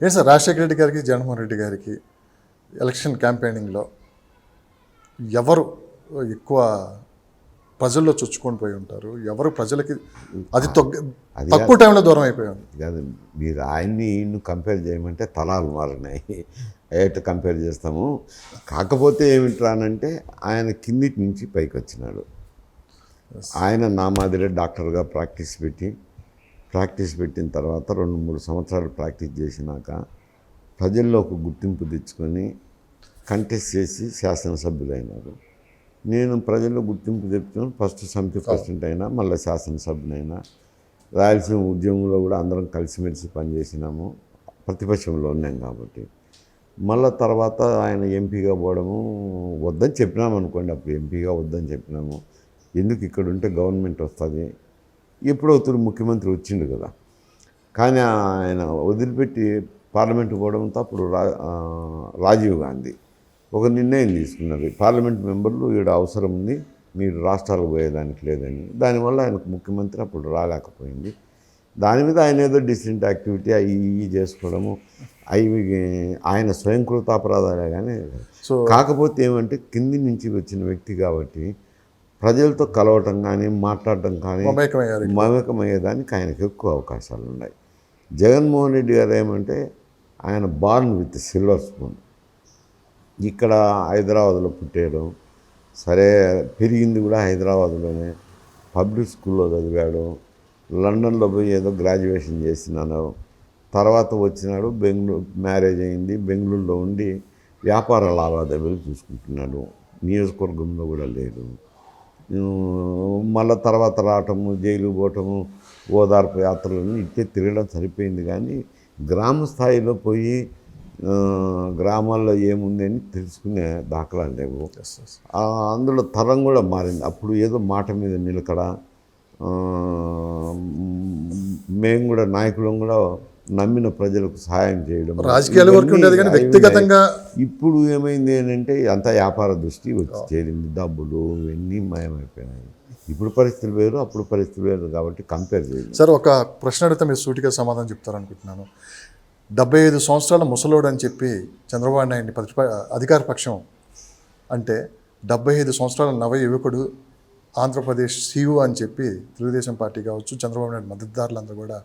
ఏంటి సార్ రాజశేఖర రెడ్డి గారికి జగన్మోహన్ రెడ్డి గారికి ఎలక్షన్ క్యాంపెయినింగ్లో ఎవరు ఎక్కువ ప్రజల్లో చొచ్చుకొని పోయి ఉంటారు ఎవరు ప్రజలకి అది తక్కువ టైంలో దూరం అయిపోయారు కాదు. మీరు ఆయన్ని ఈయన్ని కంపేర్ చేయమంటే తలాలు మారినాయి. ఏట కంపేర్ చేస్తాము? కాకపోతే ఏమిట్రానంటే ఆయన కిందిటి నుంచి పైకి వచ్చినాడు. ఆయన నా మాదిరే డాక్టర్గా ప్రాక్టీస్ పెట్టి ప్రాక్టీస్ పెట్టిన తర్వాత రెండు మూడు సంవత్సరాలు ప్రాక్టీస్ చేసినాక ప్రజల్లో ఒక గుర్తింపు తెచ్చుకొని కంటెస్ట్ చేసి శాసనసభ్యులైనారు. నేను ప్రజల్లో గుర్తింపు తెచ్చుకొని ఫస్ట్ సమితి ప్రెసిడెంట్ అయినా మళ్ళీ శాసనసభ్యునైనా రాయలసీమ ఉద్యమంలో కూడా అందరం కలిసిమెలిసి పనిచేసినాము ప్రతిపక్షంలో ఉన్నాం కాబట్టి. మళ్ళా తర్వాత ఆయన ఎంపీగా పోవడము వద్దని చెప్పినాము అనుకోండి అప్పుడు ఎంపీగా వద్దని చెప్పినాము. ఎందుకు ఇక్కడ ఉంటే గవర్నమెంట్ వస్తుంది ఎప్పుడో ముఖ్యమంత్రి వచ్చిండు కదా. కానీ ఆయన వదిలిపెట్టి పార్లమెంట్ పోవడంతో అప్పుడు రాజీవ్ గాంధీ. ఒక నిర్ణయం తీసుకున్నది. పార్లమెంట్ మెంబర్లు ఈడ అవసరం ఉంది మీరు రాష్ట్రాలకు పోయేదానికి లేదని. దానివల్ల ఆయనకు ముఖ్యమంత్రి అప్పుడు రాలేకపోయింది. దాని మీద ఆయన ఏదో డిసెంట్ యాక్టివిటీ అవి ఇవి చేసుకోవడము అవి ఆయన స్వయంకృతాపరాధాలే కానీ సో కాకపోతే ఏమంటే కింది నుంచి వచ్చిన వ్యక్తి కాబట్టి ప్రజలతో కలవటం కానీ మాట్లాడటం కానీ మమేకమయ్యేదానికి ఆయనకు ఎక్కువ అవకాశాలు ఉన్నాయి. జగన్మోహన్ రెడ్డి గారు ఏమంటే ఆయన బార్న్ విత్ సిల్వర్ స్పూన్. ఇక్కడ హైదరాబాద్లో పుట్టాడు సరే పెరిగింది కూడా హైదరాబాద్లోనే. పబ్లిక్ స్కూల్లో చదివాడు లండన్లో పోయి ఏదో గ్రాడ్యుయేషన్ చేసినాను. తర్వాత వచ్చినాడు బెంగళూరు మ్యారేజ్ అయింది బెంగళూరులో ఉండి వ్యాపార లావాదేవీలు చూసుకుంటున్నాడు. నియోజకవర్గంలో కూడా లేదు. మళ్ళీ తర్వాత రావటము జైలు పోవటము ఓదార్పు యాత్రలను ఇట్టే తిరగడం సరిపోయింది. కానీ గ్రామ స్థాయిలో పోయి గ్రామాల్లో ఏముంది అని తెలుసుకునే దాఖలాలు లేవు. అందులో తరం కూడా మారింది. అప్పుడు ఏదో మాట మీద నిలకడ మేము కూడా నాయకులం కూడా నమ్మిన ప్రజలకు సహాయం చేయడం రాజకీయాల వరకు ఉండేది కానీ వ్యక్తిగతంగా ఇప్పుడు ఏమైంది అంటే అంతా వ్యాపార దృష్టి వచ్చి చేరింది. డబ్బులు ఇవన్నీ మాయమైపోయినాయి. ఇప్పుడు పరిస్థితులు వేరు అప్పుడు పరిస్థితులు వేరు కాబట్టి కంపేర్ చేయాలి సార్ ఒక ప్రశ్న అడిగితే మీరు సూటిగా సమాధానం చెప్తారనుకుంటున్నాను. డెబ్బై ఐదు సంవత్సరాల ముసలోడు అని చెప్పి చంద్రబాబు నాయుడిని ప్రతిప అధికార పక్షం అంటే డెబ్బై ఐదు సంవత్సరాల నవ యువకుడు ఆంధ్రప్రదేశ్ సీఈఓ అని చెప్పి తెలుగుదేశం పార్టీ కావచ్చు చంద్రబాబు నాయుడు మద్దతుదారులందరూ కూడా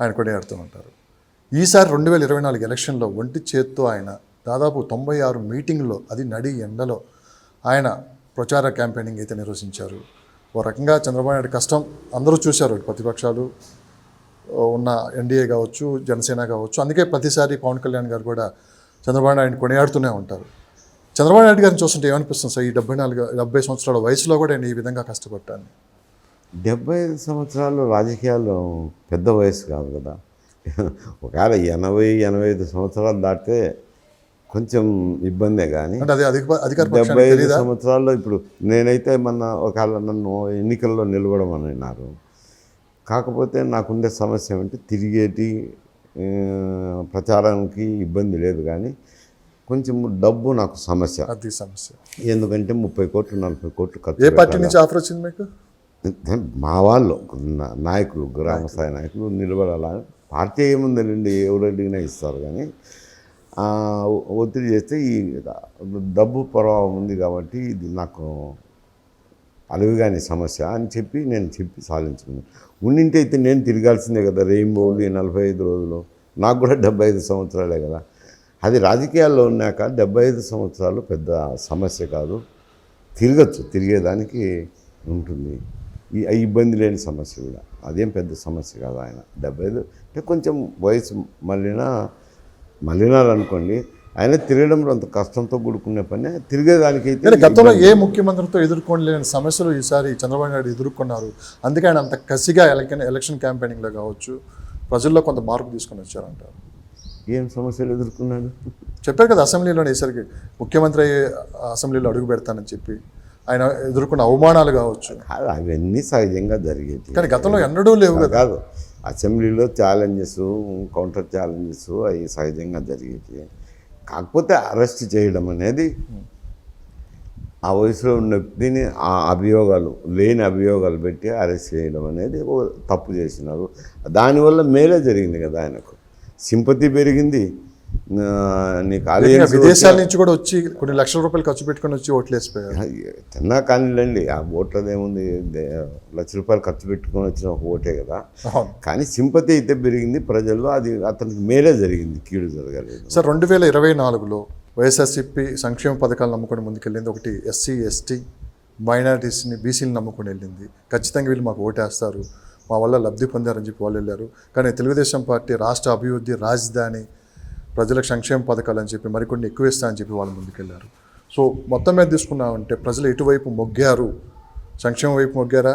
ఆయన కొనియాడుతూ ఉంటారు. ఈసారి రెండు వేల ఇరవై నాలుగు ఎలక్షన్లో ఒంటి చేత్తో ఆయన దాదాపు తొంభై ఆరు మీటింగ్లో అది నడి ఎండలో ఆయన ప్రచార క్యాంపెయినింగ్ అయితే నిర్వహించారు. ఓ రకంగా చంద్రబాబు నాయుడు కష్టం. అందరూ చూశారు ప్రతిపక్షాలు ఉన్న ఎన్డీఏ కావచ్చు జనసేన కావచ్చు. అందుకే ప్రతిసారి పవన్ కళ్యాణ్ గారు కూడా చంద్రబాబు నాయుడు కొనియాడుతూనే ఉంటారు. చంద్రబాబు నాయుడు గారిని చూస్తుంటే ఏమనిపిస్తుంది సార్? ఈ డెబ్బై నాలుగు డెబ్బై సంవత్సరాల వయసులో కూడా నేను ఈ విధంగా కష్టపడ్డాను డెబ్బై ఐదు సంవత్సరాలు రాజకీయాల్లో పెద్ద వయసు కాదు కదా. ఒకవేళ ఎనభై ఎనభై ఐదు సంవత్సరాలు దాటితే కొంచెం ఇబ్బందే కానీ అంటే అది అధిక అధికార డెబ్బై ఐదు సంవత్సరాల్లో ఇప్పుడు నేనైతే మొన్న ఒకవేళ నన్ను ఎన్నికల్లో నిలవడం అన్నారు. కాకపోతే నాకుండే సమస్య ఏమంటే తిరిగేటి ప్రచారానికి ఇబ్బంది లేదు కానీ కొంచెం డబ్బు నాకు సమస్య. అది సమస్య. ఎందుకంటే ముప్పై కోట్లు నలభై కోట్లు ఖర్చు ఏ పార్టీ. నుంచి ఆఫర్ వచ్చింది మీకు? మా వాళ్ళు నాయకులు గ్రామ స్థాయి నాయకులు నిలబడాలా? పార్టీ ఏముందండి ఎవరు అడిగినా ఇస్తారు కానీ ఒత్తిడి చేస్తే ఈ డబ్బు ప్రభావం ఉంది కాబట్టి ఇది నాకు అలవిగాని సమస్య అని చెప్పి నేను చెప్పి సాధించుకున్నాను. ఉండింటే అయితే నేను తిరగాల్సిందే కదా రెయిన్బోలు ఈ నలభై ఐదు రోజులు. నాకు కూడా డెబ్బై ఐదు సంవత్సరాలే కదా. అది రాజకీయాల్లో ఉన్నాక డెబ్బై ఐదు సంవత్సరాలు పెద్ద సమస్య కాదు. తిరగచ్చు తిరిగేదానికి ఉంటుంది. ఈ ఇబ్బంది లేని సమస్య కూడా. అదేం పెద్ద సమస్య కాదు ఆయన. డెబ్బై ఐదు అంటే కొంచెం వయసు మళ్ళీనా మళ్ళీనారు అనుకోండి ఆయన తిరగడంలో అంత కష్టంతో కూడుకునే పని తిరిగేదానికైతే కానీ గతంలో ఏ ముఖ్యమంత్రితో ఎదుర్కోలేని సమస్యలు ఈసారి చంద్రబాబు నాయుడు ఎదుర్కొన్నారు. అందుకే ఆయన అంత కసిగా ఎలక్షన్ ఎలక్షన్ క్యాంపెయినింగ్లో కావచ్చు ప్రజల్లో కొంత మార్పు తీసుకొని వచ్చారంటారు. ఏం సమస్యలు ఎదుర్కొన్నాడు? చెప్పారు కదా అసెంబ్లీలో ఈసారికి ముఖ్యమంత్రి అసెంబ్లీలో అడుగు పెడతానని చెప్పి. ఆయన ఎదుర్కొన్న అవమానాలు కావచ్చు. కాదు, అవన్నీ సహజంగా జరిగేది కానీ గతంలో ఎన్నడూ లేవు కదా. అసెంబ్లీలో ఛాలెంజెస్ కౌంటర్ ఛాలెంజెస్ అవి సహజంగా జరిగేవి కాకపోతే అరెస్ట్ చేయడం అనేది ఆ వయసులో ఉన్న వ్యక్తిని ఆ అభియోగాలు లేని అభియోగాలు పెట్టి అరెస్ట్ చేయడం అనేది తప్పు చేసినారు. దానివల్ల మేలే జరిగింది కదా ఆయనకు. సింపతి పెరిగింది నీకు ఇంకా ఆలియన్స్ విదేశాల నుంచి కూడా వచ్చి కొన్ని లక్షల రూపాయలు ఖర్చు పెట్టుకొని వచ్చి ఓట్లు వేసిపోయారు. తిన్నా కానీలేండి ఆ ఓట్లదేముంది దే- లక్ష రూపాయలు ఖర్చు పెట్టుకొని వచ్చిన ఒక ఓటే కదా. కానీ సింపతి అయితే పెరిగింది ప్రజల్లో అది అతనికి మేలే జరిగింది కీడు జరగలేదు. సార్ రెండు వేల ఇరవై నాలుగులో వైఎస్ఆర్సీపీ సంక్షేమ పథకాలు నమ్ముకొని ముందుకెళ్ళింది ఒకటి ఎస్సీ ఎస్టీ మైనారిటీస్ని బీసీని నమ్ముకొని వెళ్ళింది. ఖచ్చితంగా వీళ్ళు మాకు ఓటేస్తారు మా వల్ల లబ్ధి పొందారని చెప్పి వాళ్ళు వెళ్ళారు. కానీ తెలుగుదేశం పార్టీ రాష్ట్ర అభివృద్ధి రాజధాని ప్రజలకు సంక్షేమ పథకాలు అని చెప్పి మరికొన్ని ఎక్కువ ఇస్తా అని చెప్పి వాళ్ళు ముందుకెళ్ళారు సో మొత్తం మీద తీసుకున్నామంటే ప్రజలు ఎటువైపు మొగ్గారు? సంక్షేమం వైపు మొగ్గారా?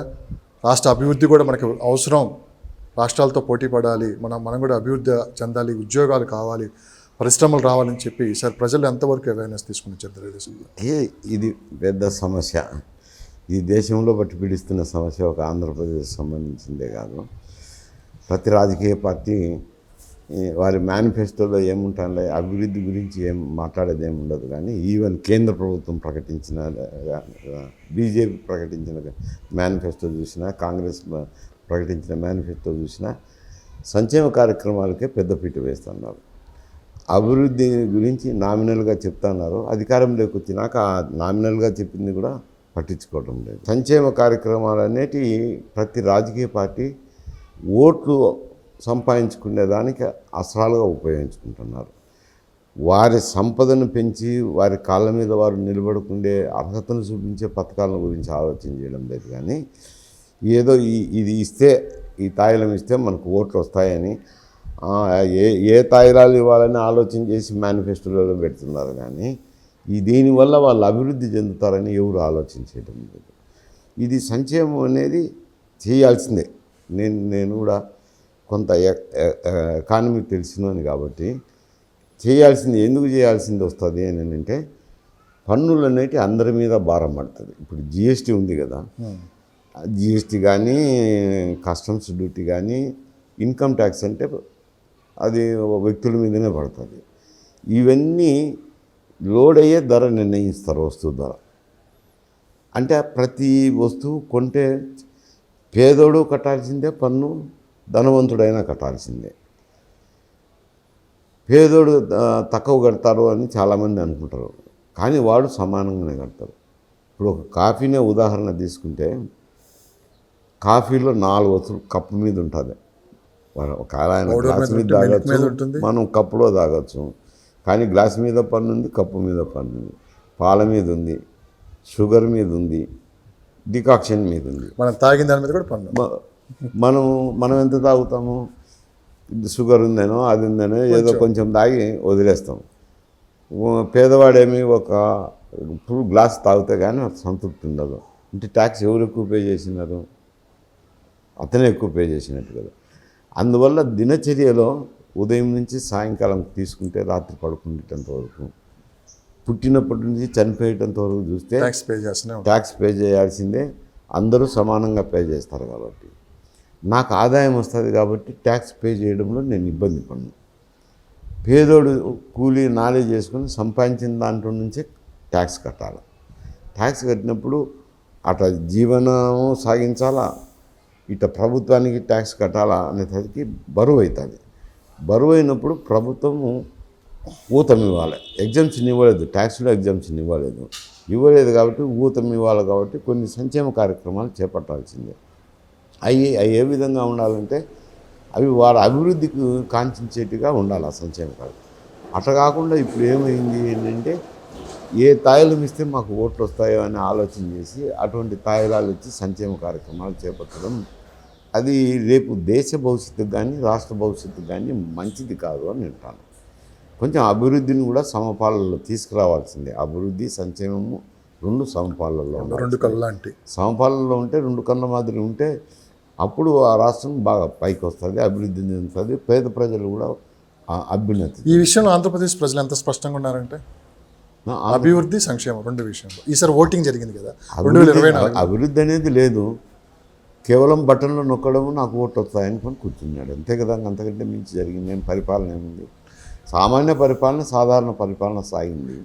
రాష్ట్ర అభివృద్ధి కూడా మనకి అవసరం. రాష్ట్రాలతో పోటీ పడాలి. మనం మనం కూడా అభివృద్ధి చెందాలి ఉద్యోగాలు కావాలి పరిశ్రమలు రావాలని చెప్పి ఈసారి ప్రజలు ఎంతవరకు అవేర్నెస్ తీసుకుని వచ్చారు ఏ ఇది పెద్ద సమస్య. ఈ దేశంలో బట్టి పీడిస్తున్న సమస్య ఒక ఆంధ్రప్రదేశ్ సంబంధించిందే కాదు. ప్రతి రాజకీయ పార్టీ వారి మేనిఫెస్టోలో ఏముంటానులే అభివృద్ధి గురించి ఏం మాట్లాడేది ఏమి ఉండదు కానీ ఈవెన్ కేంద్ర ప్రభుత్వం ప్రకటించిన బీజేపీ ప్రకటించిన మేనిఫెస్టో చూసినా కాంగ్రెస్ ప్రకటించిన మేనిఫెస్టో చూసినా సంక్షేమ కార్యక్రమాలకే పెద్దపీట వేస్తున్నారు. అభివృద్ధి గురించి నామినల్గా చెప్తున్నారు అధికారంలోకి వచ్చినాక ఆ నామినల్గా చెప్పింది కూడా పట్టించుకోవడం లేదు. సంక్షేమ కార్యక్రమాలు అనేటివి ప్రతి రాజకీయ పార్టీ ఓట్లు సంపాదించుకునేదానికి అసరాలుగా ఉపయోగించుకుంటున్నారు. వారి సంపదను పెంచి వారి కాళ్ళ మీద వారు నిలబడుకుండే అర్హతను చూపించే పథకాల గురించి ఆలోచన చేయడం లేదు కానీ ఏదో ఈ ఇది ఇస్తే ఈ తాయిలం ఇస్తే మనకు ఓట్లు వస్తాయని ఏ ఏ తాయిలాలు ఇవ్వాలని ఆలోచన చేసి మేనిఫెస్టోలో పెడుతున్నారు కానీ ఈ దీనివల్ల వాళ్ళు అభివృద్ధి చెందుతారని ఎవరు ఆలోచించడం లేదు. ఇది సంక్షేమం అనేది చేయాల్సిందే. నేను నేను కూడా కొంత ఎకానమీ తెలిసినోని కాబట్టి చేయాల్సింది ఎందుకు చేయాల్సింది వస్తుంది అని అంటే పన్నులు అనేవి అందరి మీద భారం పడుతుంది. ఇప్పుడు జిఎస్టీ ఉంది కదా. జిఎస్టీ కానీ కస్టమ్స్ డ్యూటీ కానీ ఇన్కమ్ ట్యాక్స్ అంటే అది వ్యక్తుల మీదనే పడుతుంది. ఇవన్నీ లోడ్ అయ్యే ధర నిర్ణయిస్తారు వస్తువు ధర. అంటే ప్రతి వస్తువు కొంటే పేదోడు కట్టాల్సిందే పన్ను ధనవంతుడైనా కట్టాల్సిందే. పేదోడు తక్కువ కడతారు అని చాలామంది అనుకుంటారు. కానీ వాడు సమానంగానే కడతారు ఇప్పుడు ఒక కాఫీనే ఉదాహరణ తీసుకుంటే కాఫీలో నాలుగు వస్తువులు కప్పు మీద ఉంటుంది. ఒక ఆయన గ్లాస్ మీద తాగొచ్చు. మనం కప్పులో తాగొచ్చు. కానీ గ్లాస్ మీద పన్ను ఉంది కప్పు మీద పన్ను ఉంది పాల మీద ఉంది షుగర్ మీద ఉంది డికాక్షన్ మీద ఉంది. మనం తాగిన దాని మీద కూడా పన్ను. మనం మనం ఎంత తాగుతాము? షుగర్ ఉందనో అది ఉందనో ఏదో కొంచెం. తాగి వదిలేస్తాం. పేదవాడేమి ఒక ఫుల్ గ్లాస్ తాగితే కానీ సంతృప్తి ఉండదు. అంటే ట్యాక్స్ ఎవరు ఎక్కువ పే చేసినారు? అతనే ఎక్కువ పే చేసినట్టు కదా. అందువల్ల దినచర్యలో ఉదయం నుంచి సాయంకాలం తీసుకుంటే రాత్రి పడుకునేటంత వరకు పుట్టినప్పటి నుంచి చనిపోయేటంత వరకు చూస్తే ట్యాక్స్ పే చేస్తూనే ఉంటాం. ట్యాక్స్ పే చేయాల్సిందే. అందరూ సమానంగా పే చేస్తారు కాబట్టి. నాకు ఆదాయం వస్తుంది కాబట్టి ట్యాక్స్ పే చేయడంలో నేను ఇబ్బంది పడను. పేదోడు కూలీ నాలెడ్జ్ చేసుకుని సంపాదించిన దాంట్లో నుంచే ట్యాక్స్ కట్టాలి. ట్యాక్స్ కట్టినప్పుడు అట జీవనము సాగించాలా? ఇట ప్రభుత్వానికి ట్యాక్స్ కట్టాలా అనేసరికి బరువు అవుతుంది. బరువు అయినప్పుడు ప్రభుత్వము ఊతం ఇవ్వాలి. ఎగ్జామ్షన్ ఇవ్వలేదు. ట్యాక్స్లో ఎగ్జామ్షన్ ఇవ్వలేదు. ఇవ్వలేదు కాబట్టి ఊతం ఇవ్వాలి కాబట్టి కొన్ని సంక్షేమ కార్యక్రమాలు చేపట్టాల్సిందే. అవి ఏ విధంగా ఉండాలంటే అవి వారి అభివృద్ధికి కాంక్షించేట్టుగా ఉండాలి ఆ సంక్షేమ కార్యక్రమం. అట్లా కాకుండా ఇప్పుడు ఏమైంది ఏంటంటే ఏ తాయిలం ఇస్తే మాకు ఓట్లు వస్తాయో అని ఆలోచన చేసి అటువంటి తాయిలాలు ఇచ్చి సంక్షేమ కార్యక్రమాలు చేపట్టడం అది రేపు దేశ భవిష్యత్తుకు కానీ రాష్ట్ర భవిష్యత్తుకు కానీ మంచిది కాదు అని అంటాను. కొంచెం అభివృద్ధిని కూడా సమపాలలో తీసుకురావాల్సిందే. అభివృద్ధి సంక్షేమము రెండు సమపాలలో ఉండాలి రెండు కళ్ళు లాంటి సమపాలలో ఉంటే రెండు కళ్ళ మాదిరి ఉంటే అప్పుడు ఆ రాష్ట్రం బాగా పైకి వస్తుంది అభివృద్ధి చెందుతుంది పేద ప్రజలు కూడా అభ్యున్నతి ఈ విషయంలో ఆంధ్రప్రదేశ్ ప్రజలు ఎంత స్పష్టంగా ఉన్నారంటే? అభివృద్ధి సంక్షేమం రెండు విషయంలో. ఈసారి ఓటింగ్ జరిగింది కదా రెండు వేల ఇరవై అభివృద్ధి అభివృద్ధి అనేది లేదు. కేవలం బటన్లో నొక్కడము నాకు ఓటు వస్తాయనుకొని కూర్చున్నాడు. అంతే కదా అంతకంటే మించి జరిగింది. ఏం పరిపాలన ఏముంది? సామాన్య పరిపాలన సాధారణ పరిపాలన సాగింది.